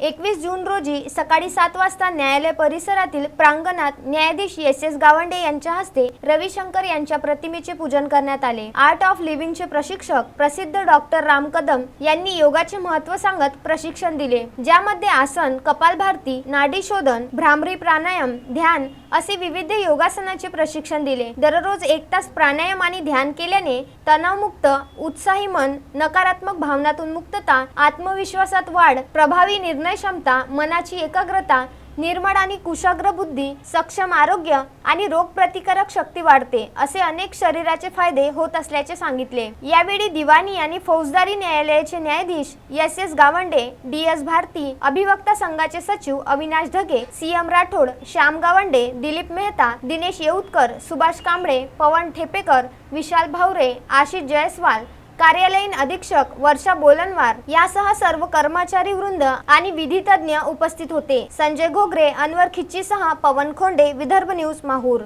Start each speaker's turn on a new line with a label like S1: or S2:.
S1: एकवीस जून रोजी सकाळी सात वाजता न्यायालय परिसरातील प्रांगणात न्यायाधीश एस एस गावंडे यांच्या हस्ते रविशंकर यांच्या प्रतिमेचे पूजन करण्यात आले. आर्ट ऑफ लिव्हिंगचे प्रशिक्षक प्रसिद्ध डॉक्टर राम कदम यांनी योगाचे महत्त्व सांगत प्रशिक्षण दिले. ज्यामध्ये आसन कपालभारती नाडी शोधन भ्रामरी प्राणायाम ध्यान असे विविध योगासनाचे प्रशिक्षण दिले. दररोज एक तास प्राणायाम आणि ध्यान केल्याने तणावमुक्त उत्साही मन नकारात्मक भावनातून मुक्तता आत्मविश्वासात वाढ प्रभावी निर्णय क्षमता मनाची एकाग्रता निर्मळ आणि कुशाग्र बुद्धी सक्षम आरोग्य आणि रोगप्रतिकारक शक्ती वाढते असे अनेक शरीराचे फायदे होत असल्याचे सांगितले. यावेळी दिवाणी आणि फौजदारी न्यायालयाचे न्यायाधीश S S Gawande D S Bharati अभिवक्ता संघाचे सचिव अविनाश ढगे सी एम राठोड श्याम गावंडे दिलीप मेहता दिनेश येऊतकर सुभाष कांबळे पवन ठेपेकर विशाल भावरे आशिष जयस्वाल कार्यालयीन अधीक्षक वर्षा बोलनवार यासह सर्व कर्मचारी वृंद आणि विधी उपस्थित होते. संजय घोगरे अनवर खिच्चीसह पवन खोंडे विदर्भ न्यूज माहूर.